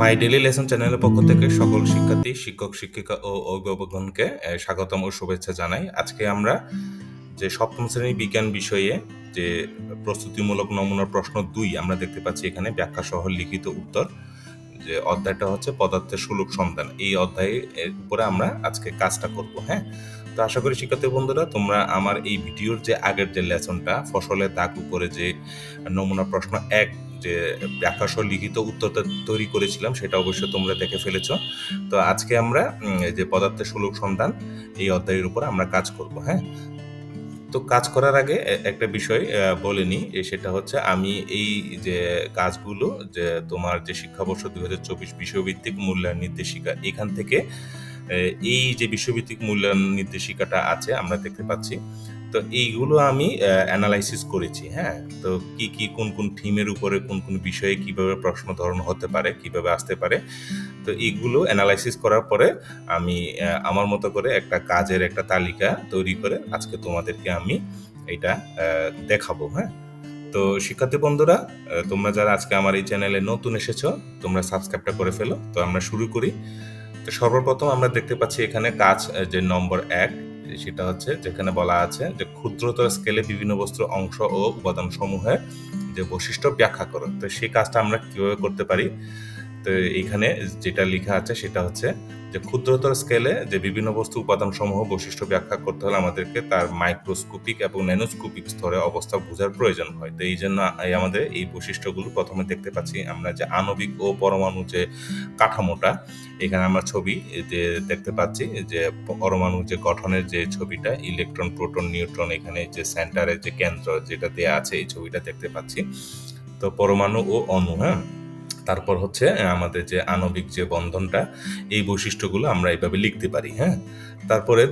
মাই daily lesson চ্যানেলের পক্ষ থেকে সকল শিক্ষার্থী, শিক্ষক, শিক্ষিকা ও অভিভাবকগণকে স্বাগতম ও শুভেচ্ছা জানাই। আজকে আমরা যে সপ্তম শ্রেণি বিজ্ঞান বিষয়ে যে প্রস্তুতিমূলক নমুনার প্রশ্ন দুই আমরা দেখতে পাচ্ছি এখানে ব্যাখ্যা সহ লিখিত উত্তর। যে অধ্যায়টা হচ্ছে পদার্থের সুলভ সন্ধান। এই অধ্যায়ে এর উপরে আমরা আজকে কাজটা করব হ্যাঁ? তো আশা করি শিক্ষার্থী বন্ধুরা, তোমরা আমার এই ভিডিওর যে আগের যে লেসনটা, ফসলের দাগ উপরে যে নমুনা প্রশ্ন এক যে ব্যাখ্যা সহ লিখিত উত্তরটা তৈরি করেছিলাম, সেটা অবশ্যই তোমরা দেখে ফেলেছ। তো আজকে আমরা যে পদার্থের সুলভ সন্ধান, এই অধ্যায়ের উপর আমরা কাজ করব হ্যাঁ? তো কাজ করার আগে একটা বিষয় বলে নিই সেটা হচ্ছে আমি এই যে কাজগুলো, যে তোমার যে শিক্ষাবর্ষ দুই হাজার চব্বিশ বিষয়ভিত্তিক মূল্যায়ন নির্দেশিকা, এখান থেকে এই যে বিষয়ভিত্তিক মূল্যায়ন নির্দেশিকাটা আছে, আমরা দেখতে পাচ্ছি। তো এইগুলো আমি অ্যানালাইসিস করেছি হ্যাঁ? তো কি কি, কোন কোন থিমের উপরে কোন কোন বিষয়ে কীভাবে প্রশ্ন ধরন হতে পারে, কীভাবে আসতে পারে? তো এইগুলো অ্যানালাইসিস করার পরে আমি আমার মতো করে একটা কাজের একটা তালিকা তৈরি করে আজকে তোমাদেরকে আমি এটা দেখাবো হ্যাঁ? তো শিক্ষার্থী বন্ধুরা তোমরা যারা আজকে আমার এই চ্যানেলে নতুন এসেছ, তোমরা সাবস্ক্রাইবটা করে ফেলো। তো আমরা শুরু করি। তো সর্বপ্রথম আমরা দেখতে পাচ্ছি এখানে কাজ যে নম্বর এক সেটা হচ্ছে যেখানে বলা আছে যে ক্ষুদ্রতর স্কেলে বিভিন্ন বস্তুর অংশ ও উপাদান সমূহের যে বৈশিষ্ট্য ব্যাখ্যা করো। তো সেই কাজটা আমরা কীভাবে করতে পারি? তো এইখানে যেটা লেখা আছে সেটা হচ্ছে যে ক্ষুদ্রতর স্কেলে যে বিভিন্ন বস্তু উপাদান সমূহ বৈশিষ্ট্য ব্যাখ্যা করতে হলে আমাদেরকে তার মাইক্রোস্কোপিক এবং ন্যানোস্কোপিক স্তরে অবস্থা বোঝার প্রয়োজন হয়। তো এই জন্য আমাদের এই বৈশিষ্ট্যগুলো প্রথমে দেখতে পাচ্ছি আমরা যে আণবিক ও পরমাণু যে কাঠামোটা, এখানে আমরা ছবি যে দেখতে পাচ্ছি যে পরমাণু যে গঠনের যে ছবিটা ইলেকট্রন প্রোটন নিউট্রন এখানে যে সেন্টারের যে কেন্দ্র যেটা দেয়া আছে এই ছবিটা দেখতে পাচ্ছি। তো পরমাণু ও অণু হ্যাঁ? তারপর হচ্ছে আমাদের যে আণবিক যে বন্ধনটা, এই বৈশিষ্ট্যগুলো আমরা এইভাবে লিখতে পারি হ্যাঁ? তারপরে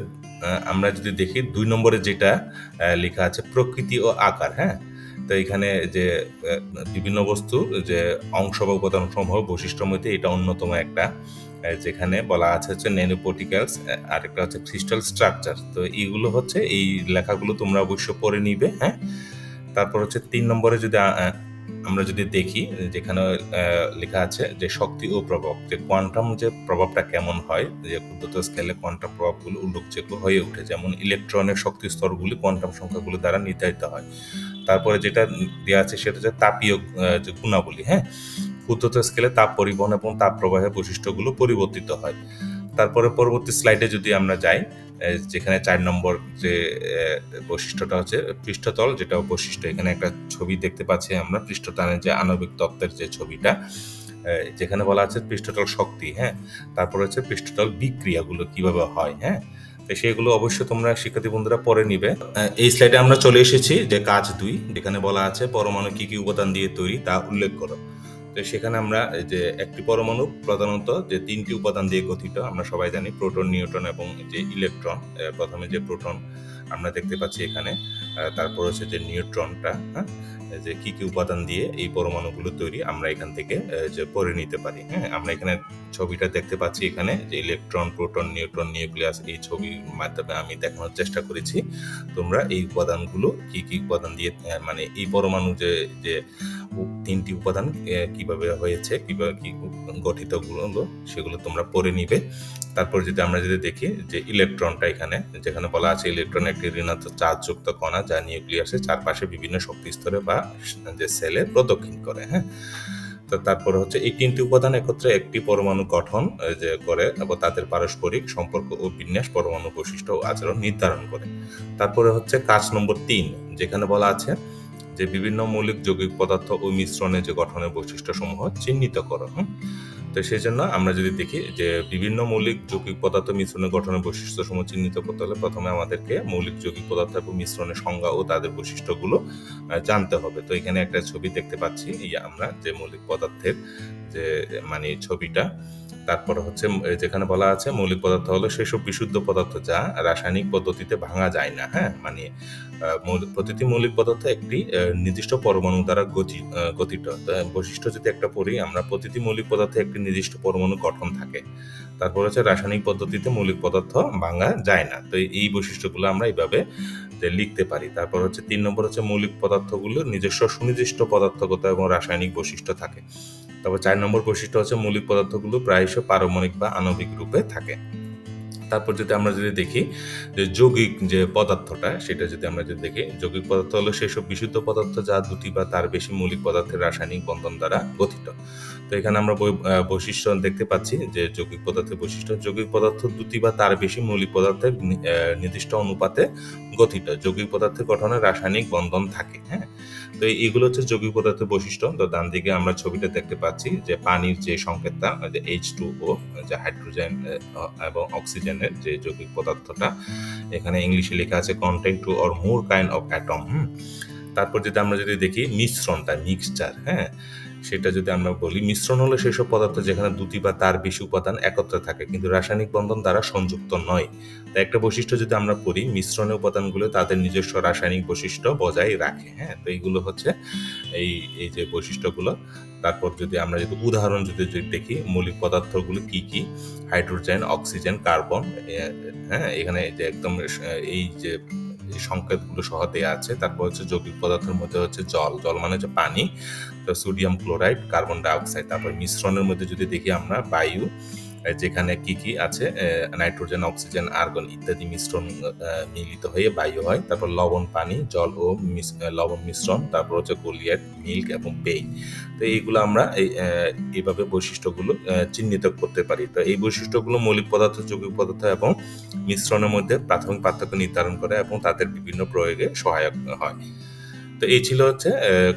আমরা যদি দেখি দুই নম্বরে যেটা লেখা আছে প্রকৃতি ও আকার হ্যাঁ? তো এখানে যে বিভিন্ন বস্তু, যে অংশ বা উপাদান সমূহ বৈশিষ্ট্যের মধ্যে এটা অন্যতম একটা যেখানে বলা আছে হচ্ছে ন্যানোপটিক্যালস আরেকটা হচ্ছে ক্রিস্টাল স্ট্রাকচার। তো এইগুলো হচ্ছে, এই লেখাগুলো তোমরা অবশ্য পড়ে নিবে হ্যাঁ? তারপর হচ্ছে তিন নম্বরে যদি আমরা যদি দেখি, যেখানে লেখা আছে যে শক্তি ও প্রভাব, যে কোয়ান্টাম যে প্রভাবটা কেমন হয়, যে ক্ষুদ্রতর স্কেলে কোয়ান্টাম প্রভাবগুলো উল্লেখযোগ্য হয়ে ওঠে। যেমন ইলেকট্রনের শক্তি স্তরগুলি কোয়ান্টাম সংখ্যাগুলো দ্বারা নির্ধারিত হয়। তারপরে যেটা দেওয়া আছে সেটা হচ্ছে তাপীয় যে গুণাবলী হ্যাঁ? ক্ষুদ্রতর স্কেলে তাপ পরিবহন এবং তাপ প্রবাহের বৈশিষ্ট্যগুলো পরিবর্তিত হয়। তারপরে পরবর্তী স্লাইডে যদি আমরা যাই যেখানে চার নম্বর যে বৈশিষ্ট্যটা হচ্ছে পৃষ্ঠতল, যেটা বৈশিষ্ট্য এখানে একটা ছবি দেখতে পাচ্ছি আমরা, পৃষ্ঠতলের যে আণবিক তত্ত্বের যে ছবিটা যেখানে বলা আছে পৃষ্ঠতল শক্তি হ্যাঁ? তারপর হচ্ছে পৃষ্ঠতল বিক্রিয়াগুলো কীভাবে হয় হ্যাঁ? তো সেগুলো অবশ্যই তোমরা শিক্ষার্থী বন্ধুরা পরে নিবে। এই স্লাইডে আমরা চলে এসেছি যে কাজ দুই, যেখানে বলা আছে পরমাণু কি কি উপাদান দিয়ে তৈরি তা উল্লেখ করো। তো সেখানে আমরা যে একটি পরমাণু, প্রধানত যে তিনটি উপাদান দিয়ে গঠিত, আমরা সবাই জানি প্রোটন, নিউট্রন এবং যে ইলেকট্রন প্রথমে যে প্রোটন আমরা দেখতে পাচ্ছি এখানে তারপর হচ্ছে যে নিউট্রনটা হ্যাঁ যে কি কি উপাদান দিয়ে এই পরমাণুগুলো তৈরি আমরা এখান থেকে যে পড়ে নিতে পারি হ্যাঁ আমরা এখানে ছবিটা দেখতে পাচ্ছি এখানে, যে ইলেকট্রন, প্রোটন, নিউট্রন, নিউক্লিয়াস এই ছবির মাধ্যমে আমি দেখানোর চেষ্টা করেছি। তোমরা এই উপাদানগুলো কি কি উপাদান দিয়ে মানে এই পরমাণু যে যে তিনটি উপাদান কীভাবে হয়েছে কীভাবে কি গঠিতগুলো, সেগুলো তোমরা পড়ে নিবে। তারপর যদি আমরা যদি দেখি যে ইলেকট্রনটা এখানে, যেখানে বলা আছে ইলেকট্রন একটি ঋণাত্মক চার্জযুক্ত কণা যা নিউক্লিয়াসের চারপাশে বিভিন্ন শক্তি স্তরে বা যে সেলে প্রদক্ষিণ করে হ্যাঁ তো তারপরে হচ্ছে এই তিনটি উপাদান একত্রে একটি পরমাণু গঠন যে করে, এবং তাদের পারস্পরিক সম্পর্ক ও বিন্যাস পরমাণু বৈশিষ্ট্য ও আচরণ নির্ধারণ করে তারপরে হচ্ছে কাজ নম্বর তিন, যেখানে বলা আছে যে বিভিন্ন মৌলিক যৌগিক পদার্থ ও মিশ্রণে যে গঠনের বৈশিষ্ট্য সমূহ চিহ্নিত করো? তো সেই জন্য আমরা যদি দেখি যে বিভিন্ন মৌলিক যৌগিক পদার্থ মিশ্রণের গঠনের বৈশিষ্ট্য সমূহ চিহ্নিত করতে হলে প্রথমে আমাদেরকে মৌলিক যৌগিক পদার্থ এবং মিশ্রণের সংজ্ঞা ও তাদের বৈশিষ্ট্যগুলো জানতে হবে। তো এখানে একটা ছবি দেখতে পাচ্ছি। এই আমরা যে মৌলিক পদার্থের যে মানে ছবিটা। তারপর হচ্ছে যেখানে বলা আছে, মৌলিক পদার্থ হলো সেসব বিশুদ্ধ পদার্থ যা রাসায়নিক পদ্ধতিতে ভাঙা যায় না হ্যাঁ? মানে প্রতিটি মৌলিক পদার্থ একটি নির্দিষ্ট পরমাণু দ্বারা গতি গঠিত। বৈশিষ্ট্য যদি একটা পড়ি, আমরা প্রতিটি মৌলিক পদার্থে একটি নির্দিষ্ট পরমাণু গঠন থাকে। তারপর হচ্ছে রাসায়নিক পদ্ধতিতে মৌলিক পদার্থ ভাঙা যায় না। তো এই বৈশিষ্ট্যগুলো আমরা এইভাবে লিখতে পারি। তারপর হচ্ছে, তিন নম্বর হচ্ছে মৌলিক পদার্থগুলো নিজস্ব সুনির্দিষ্ট পদার্থগত এবং রাসায়নিক বৈশিষ্ট্য থাকে। তারপর চার নম্বর বৈশিষ্ট্য হচ্ছে মৌলিক পদার্থগুলো প্রায়শই পারমাণবিক বা আণবিক রূপে থাকে। তারপর যদি আমরা যদি দেখি যে যৌগিক যে পদার্থটা, সেটা যদি আমরা যদি দেখি, যৌগিক পদার্থ হলো সেসব বিশুদ্ধ পদার্থ যা দুটি বা তার বেশি মৌলিক পদার্থের রাসায়নিক বন্ধন দ্বারা গঠিত। তো এখানে আমরা বৈশিষ্ট্য দেখতে পাচ্ছি যে যৌগিক পদার্থের বৈশিষ্ট্য, যৌগিক পদার্থ দুটি বা তার বেশি মৌলিক পদার্থের নির্দিষ্ট অনুপাতে গঠিত। যৌগিক পদার্থের গঠনে রাসায়নিক বন্ধন থাকে হ্যাঁ? তো এইগুলো হচ্ছে যৌগিক পদার্থের বৈশিষ্ট্য। তো ডান দিকে আমরা ছবিটা দেখতে পাচ্ছি যে পানির যে সংকেতটা এইচ টু ও যে হাইড্রোজেন এবং এবং অক্সিজেনের যে যৌগিক পদার্থটা এখানে ইংলিশে লেখা আছে content to or more kind of atom hmm? তারপর যদি আমরা যদি দেখি মিশ্রণটা মিক্সচার হ্যাঁ? সেটা যদি আমরা বলি, মিশ্রণ হলো সেসব পদার্থ যেখানে দুটি বা তার বেশি উপাদান একত্রে থাকে, কিন্তু রাসায়নিক বন্ধন দ্বারা সংযুক্ত নয়। তাই একটা বৈশিষ্ট্য যদি আমরা পড়ি মিশ্রণের উপাদানগুলো তাদের নিজস্ব রাসায়নিক বৈশিষ্ট্য বজায় রাখে হ্যাঁ? তো এইগুলো হচ্ছে এই এই যে বৈশিষ্ট্যগুলো। তারপর যদি আমরা যদি উদাহরণ যদি দেখি, মৌলিক পদার্থগুলো কি কি? হাইড্রোজেন, অক্সিজেন, কার্বন হ্যাঁ? এখানে যে একদম এই যে এই সংকেতগুলো সহ দেওয়া আছে, তারপর হচ্ছে যৌগিক পদার্থের মধ্যে হচ্ছে জল। জল মানে হচ্ছে পানি সোডিয়াম ক্লোরাইড, কার্বন ডাইঅক্সাইড, তারপর মিশ্রণের মধ্যে যদি দেখি আমরা বায়ু যেখানে কি কি আছে নাইট্রোজেন, অক্সিজেন, আর্গন ইত্যাদি মিশ্রণ মিলিত হয়ে বায়ু হয়। তারপর লবণ, পানি, জল ও লবণ মিশ্রণ। তারপর হচ্ছে গোলিয়াট, মিল্ক এবং বেই তো এইগুলো আমরা এই এইভাবে বৈশিষ্ট্যগুলো চিহ্নিত করতে পারি। তো এই বৈশিষ্ট্যগুলো মৌলিক পদার্থ, যৌগিক পদার্থ এবং মিশ্রণের মধ্যে প্রাথমিক পার্থক্য নির্ধারণ করে এবং তাদের বিভিন্ন প্রয়োগে সহায়ক হয়। তো এই ছিল হচ্ছে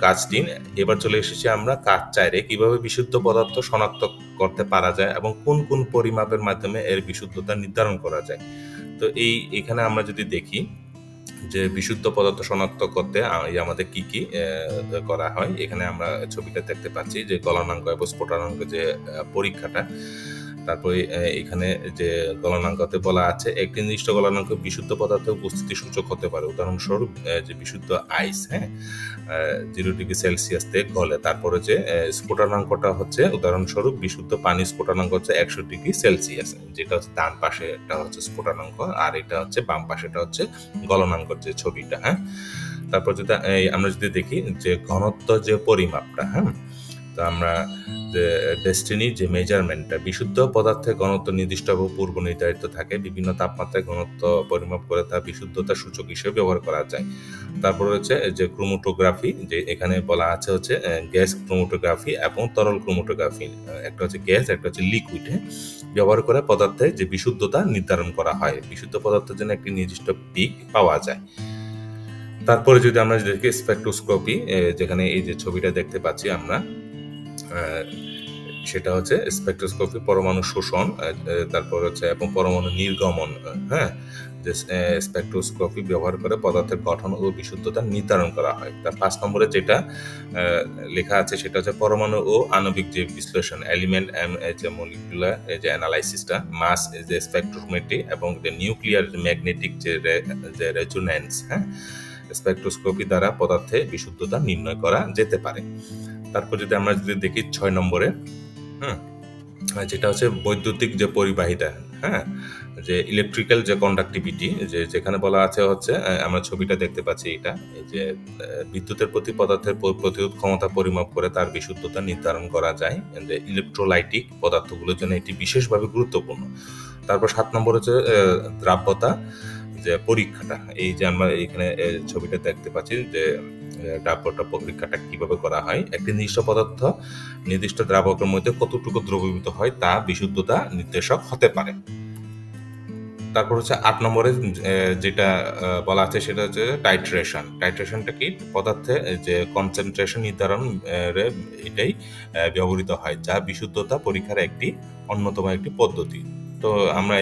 কাজ তিন এবার চলে এসেছি আমরা কাজ চাইরে, কীভাবে বিশুদ্ধ পদার্থ শনাক্ত করতে পারা যায় এবং কোন কোন পরিমাপের মাধ্যমে এর বিশুদ্ধতা নির্ধারণ করা যায়। তো এই, এখানে আমরা যদি দেখি যে বিশুদ্ধ পদার্থ শনাক্ত করতে আমাদের কি কি করা হয়, এখানে আমরা ছবিটা দেখতে পাচ্ছি যে গলনাঙ্ক এবং স্ফোটনাঙ্ক যে পরীক্ষাটা। তারপরে এখানে যে গলনাঙ্কতে বলা আছে, একটি নির্দিষ্ট গলনাঙ্ক বিশুদ্ধ পদার্থের উপস্থিতি সূচক হতে পারে। উদাহরণস্বরূপ যে বিশুদ্ধ আইস হ্যাঁ জিরো ডিগ্রি সেলসিয়াসতে গলে। তারপরে যে স্ফোটনাঙ্কটা হচ্ছে, উদাহরণস্বরূপ, বিশুদ্ধ পানি স্ফোটনাঙ্ক হচ্ছে একশো ডিগ্রি সেলসিয়াস। যেটা হচ্ছে ডান পাশে, এটা হচ্ছে স্ফোটনাঙ্ক, আর এটা হচ্ছে বাম পাশেটা হচ্ছে গলনাঙ্কর যে ছবিটা হ্যাঁ। তারপর যদি আমরা যদি দেখি যে ঘনত্ব যে পরিমাপটা হ্যাঁ তো আমরা যে ডেস্টিনি যে মেজারমেন্টটা বিশুদ্ধ পদার্থের ঘনত্ব নির্দিষ্ট এবং পূর্ব নির্ধারিত থাকে, বিভিন্ন তাপমাত্রায় ঘনত্ব পরিমাপ করে তা বিশুদ্ধতা সূচক হিসেবে ব্যবহার করা যায়। তারপর হচ্ছে যে ক্রোমোটোগ্রাফি যে এখানে বলা আছে হচ্ছে গ্যাস ক্রোমোটোগ্রাফি এবং তরল ক্রোমোটোগ্রাফি একটা হচ্ছে গ্যাস একটা হচ্ছে লিকুইড ব্যবহার করে পদার্থের যে বিশুদ্ধতা নির্ধারণ করা হয়। বিশুদ্ধ পদার্থের জন্য একটি নির্দিষ্ট পিক পাওয়া যায়। তারপরে যদি আমরা দেখি স্পেকট্রোস্কোপি যেখানে এই যে ছবিটা দেখতে পাচ্ছি আমরা সেটা হচ্ছে স্পেকট্রোস্কোপি পরমাণু শোষণ তারপর হচ্ছে, এবং পরমাণু নির্গমন হ্যাঁ? যে স্পেকট্রোস্কোপি ব্যবহার করে পদার্থের গঠন ও বিশুদ্ধতা নির্ধারণ করা হয়। তার পাঁচ নম্বরে যেটা লেখা আছে সেটা হচ্ছে পরমাণু ও আণবিক যে বিশ্লেষণ এলিমেন্ট যে মলিকুলার যে অ্যানালাইসিসটা মাস যে স্পেকট্রোমেট্রি এবং যে নিউক্লিয়ার ম্যাগনেটিক যে যে হ্যাঁ? স্পেকট্রোস্কোপি দ্বারা পদার্থে বিশুদ্ধতা নির্ণয় করা যেতে পারে। তারপর যদি আমরা যদি দেখি ছয় নম্বরে আর যেটা হচ্ছে বৈদ্যুতিক যে পরিবাহিতা হ্যাঁ? যে ইলেকট্রিক্যাল যে কন্ডাক্টিভিটি যে যেখানে বলা আছে হচ্ছে আমরা ছবিটা দেখতে পাচ্ছি এটা যে বিদ্যুতের প্রতি পদার্থের প্রতিরোধ ক্ষমতা পরিমাপ করে তার বিশুদ্ধতা নির্ধারণ করা যায়, যে ইলেকট্রোলাইটিক পদার্থগুলোর জন্য এটি বিশেষভাবে গুরুত্বপূর্ণ। তারপর সাত নম্বর হচ্ছে দ্রাব্যতা। যে পরীক্ষাটা, এই যে আমরা এখানে ছবিটা দেখতে পাচ্ছি যে দ্রাব্যটা পরীক্ষাটা কীভাবে করা হয়, একটি নির্দিষ্ট পদার্থ, নির্দিষ্ট দ্রাবকের মধ্যে কতটুকু দ্রবীভূত হয় তা বিশুদ্ধতা নির্দেশক হতে পারে। তারপর হচ্ছে আট নম্বরে যেটা বলা আছে সেটা হচ্ছে টাইট্রেশন টাইট্রেশনটা কি? পদার্থে যে কনসেন্ট্রেশন নির্ধারণ এটাই ব্যবহৃত হয়, যা বিশুদ্ধতা পরীক্ষার একটি অন্যতম একটি পদ্ধতি। তো আমরা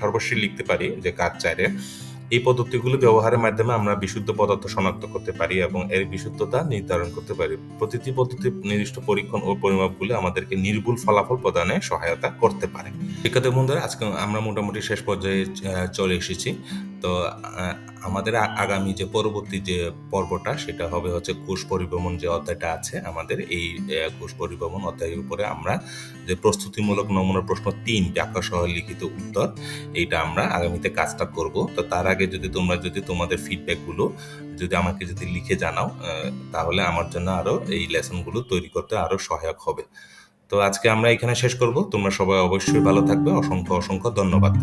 সর্বশ্রী লিখতে পারি যে কাজ চাইরে এই পদ্ধতিগুলো ব্যবহারের মাধ্যমে আমরা বিশুদ্ধ পদার্থ শনাক্ত করতে পারি এবং এর বিশুদ্ধতা নির্ধারণ করতে পারি। প্রতিটি পদ্ধতি নির্দিষ্ট পরীক্ষণ ও পরিমাপগুলো আমাদেরকে নির্ভুল ফলাফল প্রদানে সহায়তা করতে পারে। শিক্ষার্থী বন্ধুরা, আজকে আমরা মোটামুটি শেষ পর্যায়ে চলে এসেছি। তো আমাদের আগামী যে পরবর্তী যে পর্বটা, সেটা হবে হচ্ছে কোষ পরিভ্রমণ যে অধ্যায়টা আছে, আমাদের এই কোষ পরিভ্রমণ অধ্যায়ের উপরে আমরা যে প্রস্তুতিমূলক নমুনা প্রশ্ন তিন ব্যাখ্যা সহ লিখিত উত্তর, এইটা আমরা আগামীতে কাজটা করব। তো তার আগে যদি তোমরা, যদি তোমাদের ফিডব্যাকগুলো যদি আমাকে যদি লিখে জানাও তাহলে আমার জন্য আরও এই লেসনগুলো তৈরি করতে আরও সহায়ক হবে। তো আজকে আমরা এখানে শেষ করব। তোমরা সবাই অবশ্যই ভালো থাকবে। অসংখ্য অসংখ্য ধন্যবাদ।